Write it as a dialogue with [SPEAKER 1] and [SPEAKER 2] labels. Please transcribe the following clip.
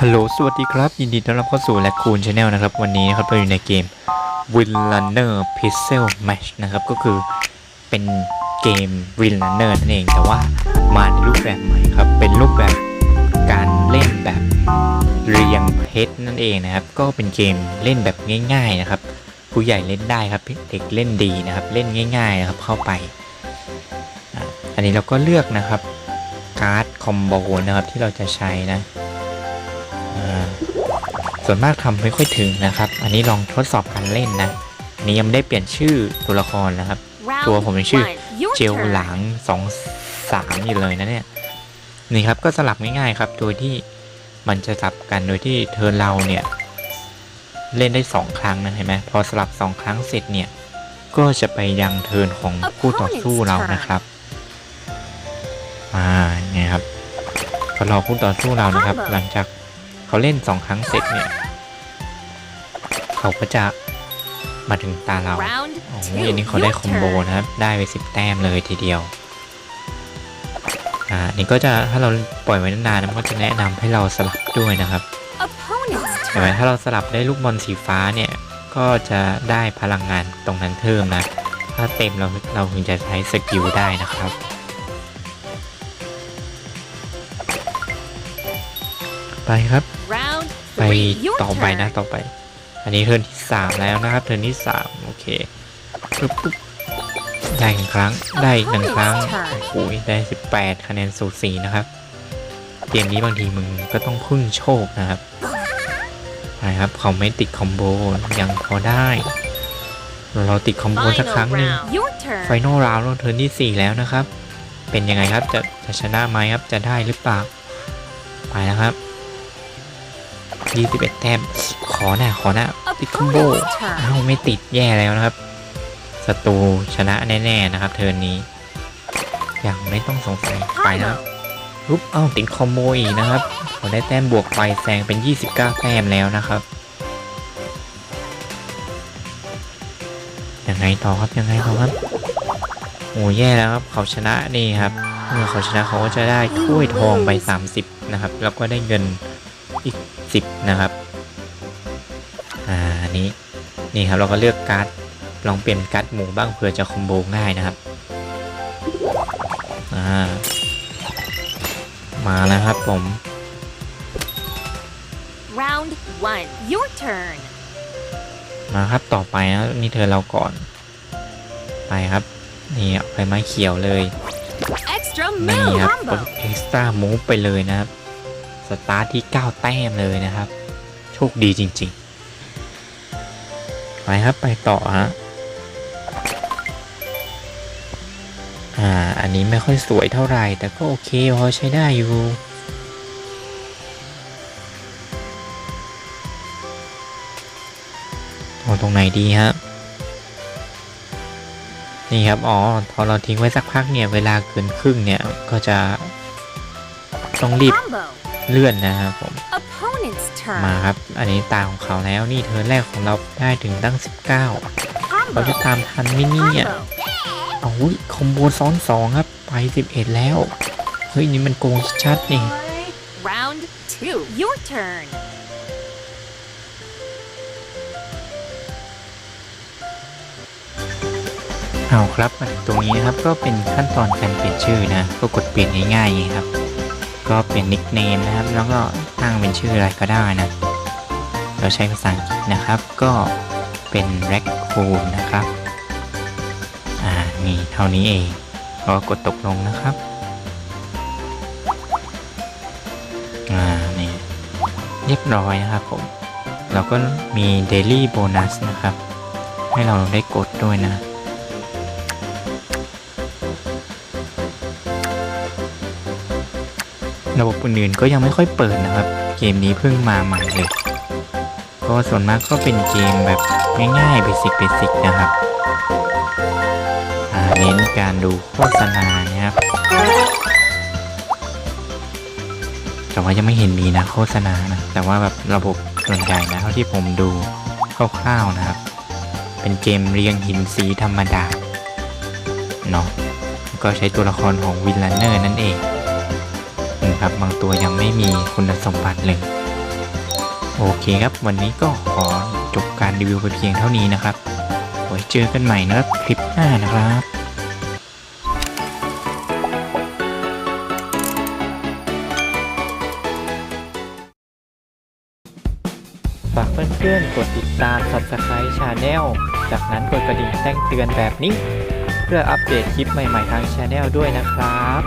[SPEAKER 1] ฮัลโหล สวัสดีครับ ยินดีต้อนรับเข้าสู่แลคูนชาแนลนะครับ วันนี้นะครับเราอยู่ในเกม Win Runner Pixel Match นะครับ ก็คือเป็นเกม Win Runner นั่นเอง แต่ว่ามาในรูปแบบใหม่ครับ เป็นรูปแบบการเล่นแบบเรียงเพชรนั่นเองนะครับ ก็เป็นเกมเล่นแบบง่าย ๆนะครับ ผู้ใหญ่เล่นได้ครับ เด็กเล่นดีนะครับ เล่นง่าย ๆ นะครับ เข้าไป อันนี้เราก็เลือกนะครับการ์ดคอมโบนะครับที่เราจะใช้นะ ส่วนมากทำไม่ค่อยถึงนะครับ อันนี้ลองทดสอบการเล่นนะอันนี้ยังไม่ได้เปลี่ยนชื่อตัวละครนะครับ ตัวผมยังชื่อเจลหลางสองสามอยู่เลยนะเนี่ยนี่ครับก็สลับง่ายๆครับ โดยที่มันจะสลับกันโดยที่เธอเราเนี่ย เล่นได้สองครั้งนะเห็นไหมพอสลับสองครั้งเสร็จเนี่ย ก็จะไปยังเทิร์นของคู่ต่อสู้เรานะครับอ่าเนี่ยครับก็รอคู่ต่อสู้เรานะครับ หลังจาก เขาเล่นสองครั้งเสร็จเนี่ย เขาก็จะมาถึงตาเรา
[SPEAKER 2] Round
[SPEAKER 1] โอ้โห
[SPEAKER 2] two,
[SPEAKER 1] อันนี้เขาได้
[SPEAKER 2] your
[SPEAKER 1] คอมโบ
[SPEAKER 2] turn.
[SPEAKER 1] นะครับ ได้ไปสิบแต้มเลยทีเดียว อ่า นี่ก็จะถ้าเราปล่อยไว้นานๆมันก็จะแนะนำให้เราสลับด้วยนะครับ
[SPEAKER 2] Opponent's
[SPEAKER 1] เห็นไหม
[SPEAKER 2] turn.
[SPEAKER 1] ถ้าเราสลับได้ลูกบอลสีฟ้าเนี่ย ก็จะได้พลังงานตรงนั้นเพิ่มนะ ถ้าเต็มเราเราถึงจะใช้สกิลได้นะครับ ไปครับ
[SPEAKER 2] Round
[SPEAKER 1] ไป
[SPEAKER 2] three, your
[SPEAKER 1] ต่อไปนะ
[SPEAKER 2] turn.
[SPEAKER 1] ต่อไป อันนี้เทิร์นที่สามแล้วนะครับ เทิร์นที่สามโอเคปึ๊บปุ๊บได้หนึ่งครั้งได้อีกหนึ่งครั้งโอ้โหได้สิบแปดคะแนนสูสีนะครับ เกมนี้บางทีมึงก็ต้องพึ่งโชคนะครับนะครับเขาไม่ติดคอมโบยังพอได้ เราติดคอมโบสักครั้ง
[SPEAKER 2] Final
[SPEAKER 1] หนึ่ง
[SPEAKER 2] round. Your turn.
[SPEAKER 1] ไฟนอลราวน์เทิร์นที่ 4 แล้วนะครับ เป็นยังไงครับจะจะชนะไหมครับจะได้หรือเปล่าไปนะครับ 21 แต้ม ขอหน่าขอหน้าติดคอมโบ
[SPEAKER 2] Opponent's turn.
[SPEAKER 1] อ้าวไม่ติดแย่แล้วนะครับศัตรูชนะแน่ ๆ นะครับ เทิร์นนี้ยังไม่ต้องสงสัยไปนะครับ
[SPEAKER 2] Combo.
[SPEAKER 1] ปุ๊บเอ้าติดคอมโบอีกนะครับเขาได้แต้มบวกไปแซงเป็น 29 แต้มแล้วนะครับยังไงต่อครับยังไงต่อครับโอ้แย่แล้วครับเขาชนะนี่ครับเมื่อเขาชนะเขาก็จะได้ถ้วยทองไป 30 นะครับ แล้วก็ได้เงิน อีก 10 นะครับ อ่าอันนี้นี่ครับเราก็เลือกการ์ดลองเปลี่ยนการ์ดหมูบ้างเผื่อจะคอมโบง่ายนะครับ อ่า มาแล้วครับผม
[SPEAKER 2] Round one. Your turn.
[SPEAKER 1] มาครับต่อไปนะนี่เธอเราก่อน ไปครับ นี่เอาไปไม้เขียวเลย
[SPEAKER 2] Extra
[SPEAKER 1] นี่
[SPEAKER 2] move
[SPEAKER 1] ครับก
[SPEAKER 2] combo.
[SPEAKER 1] ดเอ็กซ์ตร้ามูฟไปเลยนะครับ สตาร์ทที่ 9 แต้มเลยนะครับ โชคดีจริงๆ ไปครับไปต่อฮะอ่า อันนี้ไม่ค่อยสวยเท่าไหร่ แต่ก็โอเคพอใช้ได้อยู่เอาตรงไหนดีฮะนี่ครับ อ๋อ พอเราทิ้งไว้สักพักเนี่ย เวลาเกินครึ่งเนี่ย ก็จะต้องรีบ เลื่อนนะครับผม
[SPEAKER 2] Opponent's
[SPEAKER 1] มา
[SPEAKER 2] turn.
[SPEAKER 1] ครับอันนี้ตาของเขาแล้วนี่เทิร์นแรกของเราได้ถึงตั้ง 19เรา
[SPEAKER 2] Combo.
[SPEAKER 1] จะตามทันไหมิเนี่ย
[SPEAKER 2] Combo.
[SPEAKER 1] เอาอุ้ยคอมโบซ้อนสองครับไป 11 แล้ว เฮ้ย นี่มันโกงชัดๆนี่
[SPEAKER 2] Round two. Your turn.
[SPEAKER 1] เอาครับมาถึงตรงนี้นะครับก็เป็นขั้นตอนการเปลี่ยนชื่อนะ ก็กดเปลี่ยนง่ายๆอย่างนี้ครับ ก็เปลี่ยนนิกเนมนะครับ แล้วก็ตั้งเป็นชื่ออะไรก็ได้นะ เราใช้ภาษาอังกฤษนะครับ ก็เป็น raccoon นะครับ อ่า นี่เท่านี้เอง ก็กดตกลงนะครับ อ่า นี่ เรียบร้อยนะครับผม เราก็มี daily bonus นะครับ ให้เราได้กดด้วยนะ ระบบอื่นๆก็ยังไม่ค่อยเปิดนะครับ เกมนี้เพิ่งมาใหม่เลย ก็ส่วนมากก็เป็นเกมแบบง่ายๆเบสิกเบสิกนะครับเน้นการดูโฆษณานะครับ แต่ว่ายังไม่เห็นมีนะโฆษณานะ แต่ว่าแบบระบบส่วนใหญ่นะเท่าที่ผมดูคร่าวๆนะครับ เป็นเกมเรียงหินสีธรรมดาเนาะก็ใช้ตัวละครของวินลันเนอร์นั่นเอง นะครับ บางตัวยังไม่มีคุณสมบัติเลย โอเคครับ วันนี้ก็ขอจบการรีวิวไปเพียงเท่านี้นะครับไว้เจอกันใหม่นะครับคลิปหน้านะครับฝากเพื่อนๆ กดติดตาม Subscribe Channel จากนั้นกดกระดิ่งแจ้งเตือนแบบนี้ เพื่ออัปเดตคลิปใหม่ๆทาง Channel ด้วยนะครับ